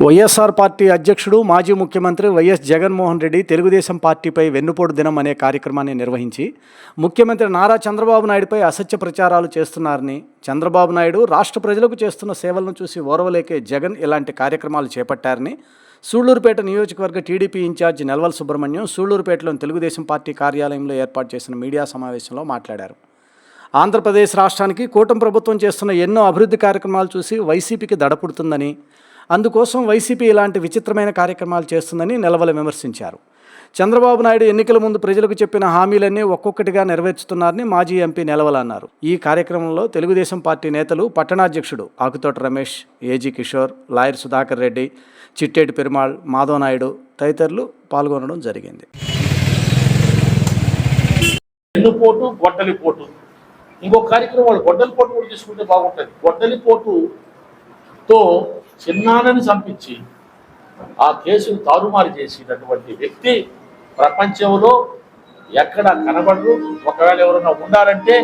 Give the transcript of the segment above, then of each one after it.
YSR party అధ్యక్షుడు మాజీ ముఖ్యమంత్రి వైఎస్ జగన్మోహన్ రెడ్డి తెలుగుదేశం పార్టీపై వెన్నుపోటు దినం అనే కార్యక్రమాన్ని నిర్వహించి ముఖ్యమంత్రి నారా చంద్రబాబు నాయుడుపై అసత్య ప్రచారాలు చేస్తున్నారని చంద్రబాబు నాయుడు రాష్ట్ర ప్రజలకు చేస్తున్న సేవలను చూసి ఓర్వలేకే జగన్ ఇలాంటి కార్యక్రమాలు చేపట్టారని సూళ్ళూరుపేట నియోజకవర్గ టీడీపీ ఇన్ఛార్జ్ నెల్వల్ సుబ్రహ్మణ్యం సూళ్ళూరుపేటలోని తెలుగుదేశం పార్టీ కార్యాలయంలో ఏర్పాటు చేసిన మీడియా సమావేశంలో మాట్లాడారు. ఆంధ్రప్రదేశ్ రాష్ట్రానికి కూటమి ప్రభుత్వం చేస్తున్న ఎన్నో అభివృద్ధి కార్యక్రమాలు చూసి వైసీపీకి దడపుడుతుందని అందుకోసం వైసీపీ ఇలాంటి విచిత్రమైన కార్యక్రమాలు చేస్తుందని నిలవల విమర్శించారు. చంద్రబాబు నాయుడు ఎన్నికల ముందు ప్రజలకు చెప్పిన హామీలన్నీ ఒక్కొక్కటిగా నెరవేర్చుతున్నారని మాజీ ఎంపీ నిలవల అన్నారు. ఈ కార్యక్రమంలో తెలుగుదేశం పార్టీ నేతలు పట్టణాధ్యక్షుడు ఆకుతోట రమేష్ ఏజీ కిషోర్ లాయర్ సుధాకర్ రెడ్డి చిట్టేటి పెరుమాళ్ మాధవ నాయుడు తదితరులు పాల్గొనడం జరిగింది. ఎన్నుపోటు గొడ్డలి పోటు ఇంకో కార్యక్రమం వాళ్ళు గొడ్డలిపోటు కూడా తీసుకుంటే బాగుంటుంది. గొడ్డలిపోటుతో చిన్నానని చంపించి ఆ కేసును తారుమారు చేసినటువంటి వ్యక్తి ప్రపంచంలో ఎక్కడ కనబడరు. ఒకవేళ ఎవరైనా ఉండాలంటే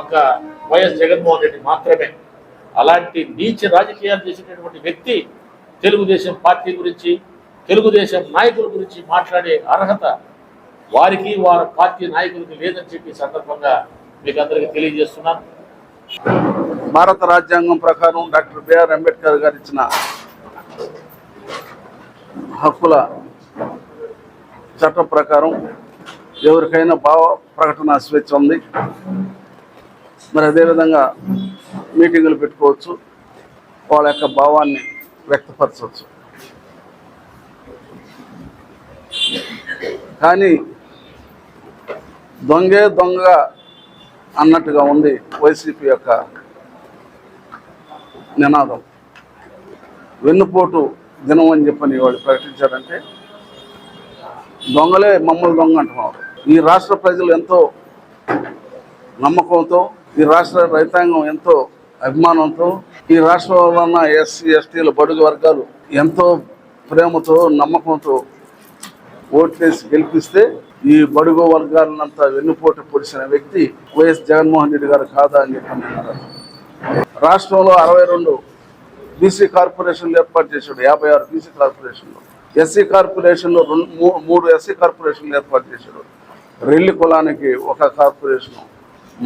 ఒక వైఎస్ జగన్మోహన్ రెడ్డి మాత్రమే. అలాంటి నీచ రాజకీయాలు చేసినటువంటి వ్యక్తి తెలుగుదేశం పార్టీ గురించి తెలుగుదేశం నాయకుల గురించి మాట్లాడే అర్హత వారికి వారి పార్టీ నాయకులకి లేదని చెప్పి సందర్భంగా మీకు అందరికీ తెలియజేస్తున్నాను. భారత రాజ్యాంగం ప్రకారం డాక్టర్ బిఆర్ అంబేద్కర్ గారు ఇచ్చిన హక్కుల చట్టం ప్రకారం ఎవరికైనా భావ ప్రకటన స్వేచ్ఛ ఉంది. మరి అదేవిధంగా మీటింగులు పెట్టుకోవచ్చు. వాళ్ళ యొక్క భావాన్ని వ్యక్తపరచవచ్చు. కానీ దొంగే దొంగ అన్నట్టుగా ఉంది వైసీపీ యొక్క నినాదం. వెన్నుపోటు దినం అని చెప్పని వాళ్ళు ప్రకటించారంటే దొంగలే మమ్మల్ని దొంగ అంటున్నారు. ఈ రాష్ట్ర ప్రజలు ఎంతో నమ్మకంతో ఈ రాష్ట్ర రైతాంగం ఎంతో అభిమానంతో ఈ రాష్ట్రంలో ఉన్న ఎస్సీ ఎస్టీల బడుగు వర్గాలు ఎంతో ప్రేమతో నమ్మకంతో ఓట్లేసి గెలిపిస్తే ఈ బడుగు వర్గాలనంతా వెన్నుపోటు పొడిచిన వ్యక్తి వైఎస్ జగన్మోహన్ రెడ్డి గారు కాదా అని చెప్పి అంటున్నారు రాష్ట్రంలో అరవై రెండు బీసీ కార్పొరేషన్లు ఏర్పాటు చేశాడు యాభై ఆరు బీసీ కార్పొరేషన్లు. ఎస్సీ కార్పొరేషన్లో రెండు మూడు ఎస్సీ కార్పొరేషన్లు ఏర్పాటు చేశాడు. రెల్లి కులానికి ఒక కార్పొరేషను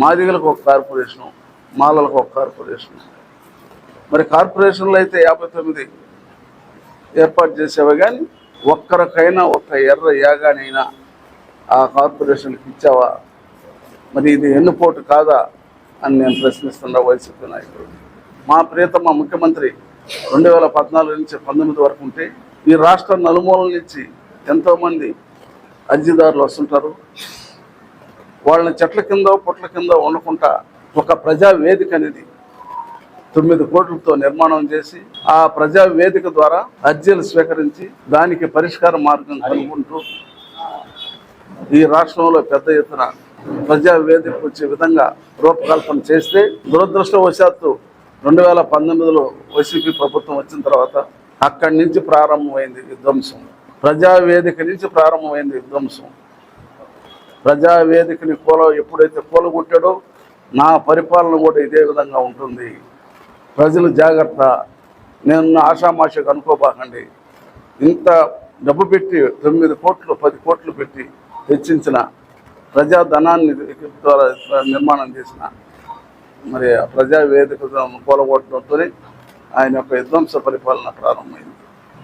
మాదిగలకు ఒక కార్పొరేషను మాలలకు ఒక కార్పొరేషను. మరి కార్పొరేషన్లు అయితే యాభై తొమ్మిది ఏర్పాటు చేసేవే కానీ ఒక్కరికైనా ఒక్క ఎర్ర యాగానైనా ఆ కార్పొరేషన్కి ఇచ్చావా? మరి ఇది ఎన్నుపోటు కాదా? అని నేను ప్రశ్నిస్తున్నా వైసీపీ నాయకుడు. మా ప్రియతమ ముఖ్యమంత్రి రెండు వేల పద్నాలుగు నుంచి పంతొమ్మిది వరకు ఉంటే ఈ రాష్ట్ర నలుమూలల నుంచి ఎంతోమంది అర్జీదారులు వస్తుంటారు. వాళ్ళని చెట్ల కింద పుట్ల కింద ఉండకుండా ఒక ప్రజా వేదిక అనేది తొమ్మిది కోట్లతో నిర్మాణం చేసి ఆ ప్రజా వేదిక ద్వారా అర్జీలు స్వీకరించి దానికి పరిష్కార మార్గం కనుక్కుంటూ ఈ రాష్ట్రంలో పెద్ద ఎత్తున ప్రజా వేదిక వచ్చే విధంగా రూపకల్పన చేస్తే దురదృష్టవశాత్తు రెండు వేల పంతొమ్మిదిలో వైసీపీ ప్రభుత్వం వచ్చిన తర్వాత అక్కడి నుంచి ప్రారంభమైంది విధ్వంసం. ప్రజా వేదిక నుంచి ప్రారంభమైంది విధ్వంసం. ప్రజా వేదికని కూల ఎప్పుడైతే కూలగొట్టాడో నా పరిపాలన కూడా ఇదే విధంగా ఉంటుంది. ప్రజలు జాగ్రత్త. నేను ఆషామాషకు అనుకోబాకండి. ఇంత డబ్బు పెట్టి తొమ్మిది కోట్లు పది కోట్లు పెట్టి హెచ్చించిన ప్రజా ధనాన్ని ద్వారా నిర్మాణం చేసిన మరి ఆ ప్రజా కూలగొట్టడంతో ఆయన యొక్క విధ్వంస పరిపాలన ప్రారంభమైంది.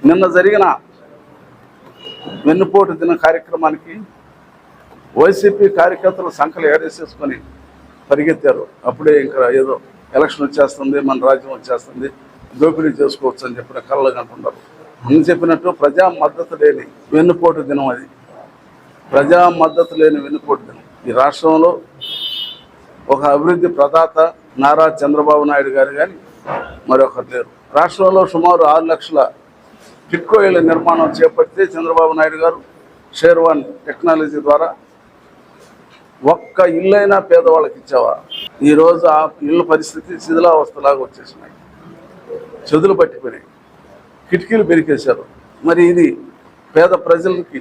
నిన్న జరిగిన వెన్నుపోటు దిన కార్యక్రమానికి వైసీపీ కార్యకర్తలు సంఖ్యలు ఏడేసేసుకొని పరిగెత్తారు. అప్పుడే ఇంకా ఏదో ఎలక్షన్ వచ్చేస్తుంది మన రాజ్యం వచ్చేస్తుంది దోపిడీ చేసుకోవచ్చు అని చెప్పిన కళ్ళు కనుకుంటారు అని చెప్పినట్టు ప్రజా మద్దతు లేని వెన్నుపోటు దినం అది. ప్రజా మద్దతు లేని వెన్నుపోటు ఈ రాష్ట్రంలో ఒక అభివృద్ధి ప్రదాత నారా చంద్రబాబు నాయుడు గారు కానీ మరొకరు లేరు. రాష్ట్రంలో సుమారు ఆరు లక్షల టిట్కో నిర్మాణం చేపడితే చంద్రబాబు నాయుడు గారు షేర్వాన్ టెక్నాలజీ ద్వారా ఒక్క ఇల్లైనా పేదవాళ్ళకి ఇచ్చావా? ఈరోజు ఆ ఇళ్ళ పరిస్థితి శిథిలావస్థలాగా వచ్చేసినాయి. చెదులు పట్టిపోయినాయి. కిటికీలు పెరికేశారు. మరి ఇది పేద ప్రజలకి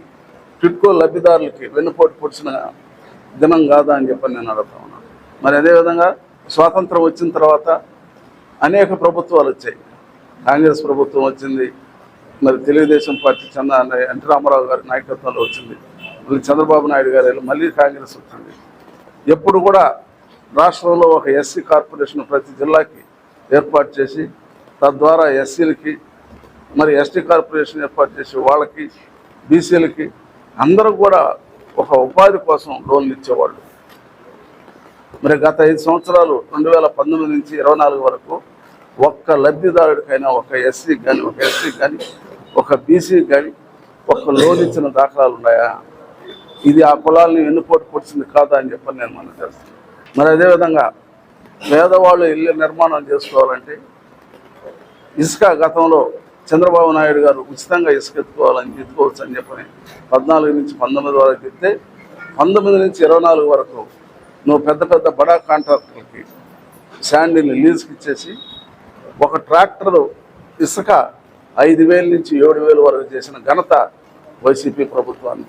టిట్కో లబ్ధిదారులకి వెన్నుపోటు పొడిచిన దినం కాదా అని చెప్పని నేను అడుగుతా ఉన్నాను మరి అదేవిధంగా స్వాతంత్రం వచ్చిన తర్వాత అనేక ప్రభుత్వాలు వచ్చాయి. కాంగ్రెస్ ప్రభుత్వం వచ్చింది మరి తెలుగుదేశం పార్టీ చంద్ర ఎన్టీ రామారావు గారి నాయకత్వంలో వచ్చింది మళ్ళీ చంద్రబాబు నాయుడు గారు మళ్ళీ కాంగ్రెస్ వచ్చింది. ఎప్పుడు కూడా రాష్ట్రంలో ఒక ఎస్సీ కార్పొరేషన్ ప్రతి జిల్లాకి ఏర్పాటు చేసి తద్వారా ఎస్సీలకి మరి ఎస్టీ కార్పొరేషన్ ఏర్పాటు చేసి వాళ్ళకి బీసీలకి అందరూ కూడా ఒక ఉపాధి కోసం లోన్లు ఇచ్చేవాళ్ళు. మరి గత ఐదు సంవత్సరాలు రెండు వేల పంతొమ్మిది నుంచి ఇరవై నాలుగు వరకు ఒక్క లబ్ధిదారుడికైనా ఒక ఎస్సీకి కానీ ఒక ఎస్సీకి కానీ ఒక బీసీకి కానీ ఒక్క లోన్ ఇచ్చిన దాఖలాలు ఉన్నాయా? ఇది ఆ కులాలని ఎన్నుకోటు పొడిచింది కాదా అని చెప్పని నేను మనం చేస్తాను. మరి అదేవిధంగా పేదవాళ్ళు ఇల్లు నిర్మాణం చేసుకోవాలంటే ఇసుక గతంలో చంద్రబాబు నాయుడు గారు ఉచితంగా ఇసుక ఎత్తుకోవాలని ఎత్తుకోవచ్చు అని చెప్పని పద్నాలుగు నుంచి పంతొమ్మిది వరకు ఎత్తే పంతొమ్మిది నుంచి ఇరవై నాలుగు వరకు నువ్వు పెద్ద పెద్ద బడా కాంట్రాక్టర్కి శాండిల్ని లీజుకి ఇచ్చేసి ఒక ట్రాక్టరు ఇసుక ఐదు వేల నుంచి ఏడు వేల వరకు చేసిన ఘనత వైసీపీ ప్రభుత్వాన్ని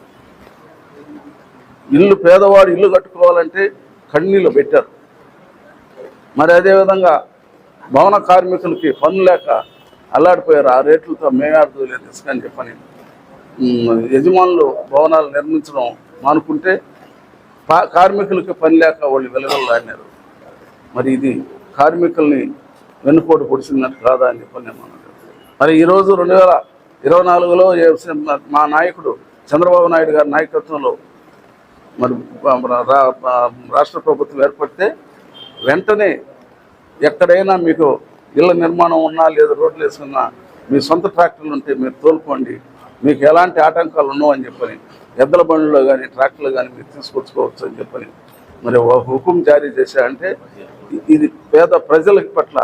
ఇల్లు పేదవాడు ఇల్లు కట్టుకోవాలంటే కన్నీళ్ళు పెట్టారు. మరి అదేవిధంగా భవన కార్మికులకి పనులు లేక అల్లాడిపోయారు. ఆ రేట్లతో మేమాడుతూ లేదు ఇసుక చెప్పని. యజమానులు భవనాలు నిర్మించడం మానుకుంటే పా- కార్మికులకి పని లేక వాళ్ళు వెలుగలాడినారు మరి ఇది కార్మికుల్ని వెనుకోటు పొడిచినట్టు కాదా అని చెప్పని నేను మరి ఈరోజు రెండు వేల ఇరవై నాలుగులో ఏ- మా నాయకుడు చంద్రబాబు నాయుడు గారి నాయకత్వంలో మరి రా- రాష్ట్ర ప్రభుత్వం ఏర్పడితే వెంటనే ఎక్కడైనా మీకు ఇళ్ళ నిర్మాణం ఉన్నా లేదా రోడ్లు వేసుకున్నా మీ సొంత ట్రాక్టర్లు ఉంటే మీరు తోలుకోండి. మీకు ఎలాంటి ఆటంకాలు ఉండవు అని చెప్పని ఎద్దల బండ్లో కానీ ట్రాక్టర్లు కానీ మీరు తీసుకొచ్చుకోవచ్చు అని చెప్పని మరి ఒక హుకుం జారీ చేశారంటే ఇది పేద ప్రజల పట్ల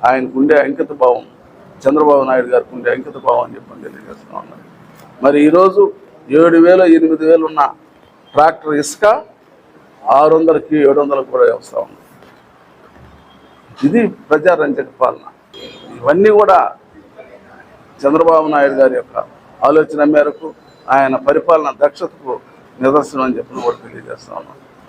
ఆయనకు ఉండే అంకిత భావం చంద్రబాబు నాయుడు గారికి ఉండే అంకిత భావం అని చెప్పని తెలియజేస్తా ఉన్నాను మరి ఈరోజు ఏడు వేలు ఎనిమిది వేలు ఉన్న ట్రాక్టర్ ఇసుక ఆరు వందలకి ఏడు వందలకు కూడా వస్తూ ఉంది. ఇది ప్రజారంజక పాలన. ఇవన్నీ కూడా చంద్రబాబు నాయుడు గారి యొక్క ఆలోచన మేరకు ఆయన పరిపాలన దక్షతకు నిదర్శనం అని చెప్పి కూడా తెలియజేస్తా ఉన్నాను.